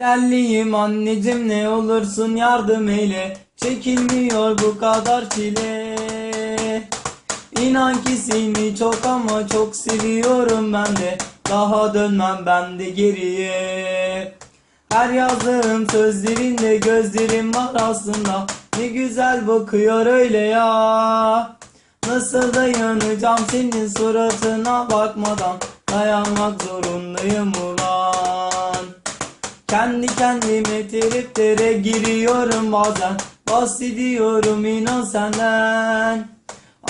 Derliyim anneciğim ne olursun yardım eyle. Çekilmiyor bu kadar çile. İnan ki seni çok ama çok seviyorum ben de. Daha dönmem ben de geriye. Her yazdığım sözlerinde gözlerim var aslında. Ne güzel bakıyor öyle ya. Nasıl dayanacağım senin suratına bakmadan. Dayanmak zorundayım ulan kendi kendime triplere giriyorum bazen. Bahsediyorum inan senden.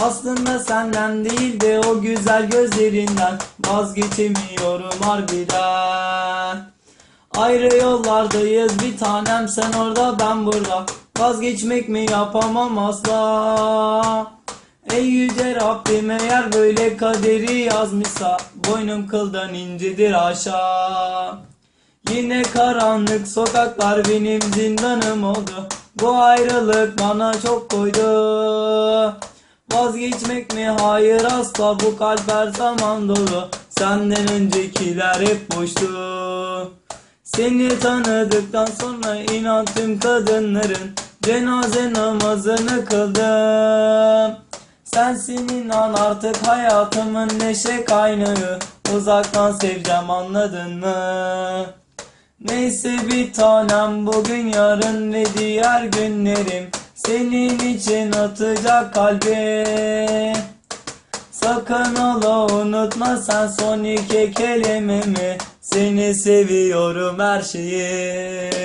Aslında senden değil de o güzel gözlerinden Vazgeçemiyorum harbiden. Ayrı yollardayız bir tanem sen orada ben burada. Vazgeçmek mi yapamam asla? Ey yüce Rabbim eğer böyle kaderi yazmışsa Boynum kıldan incedir aşağı Yine karanlık sokaklar benim zindanım oldu. Bu ayrılık bana çok koydu. Vazgeçmek mi? Hayır asla. Bu kalp her zaman dolu. Senden öncekiler hep boştu. Seni tanıdıktan sonra inan tüm kadınların. Cenaze namazını kıldım. Sensin inan artık hayatımın neşe kaynağı. Uzaktan seveceğim anladın mı? Neyse bir tanem bugün yarın ve diğer günlerim Senin için atacak kalbim Sakın ola unutma sen son iki kelimemi Seni seviyorum her şeyim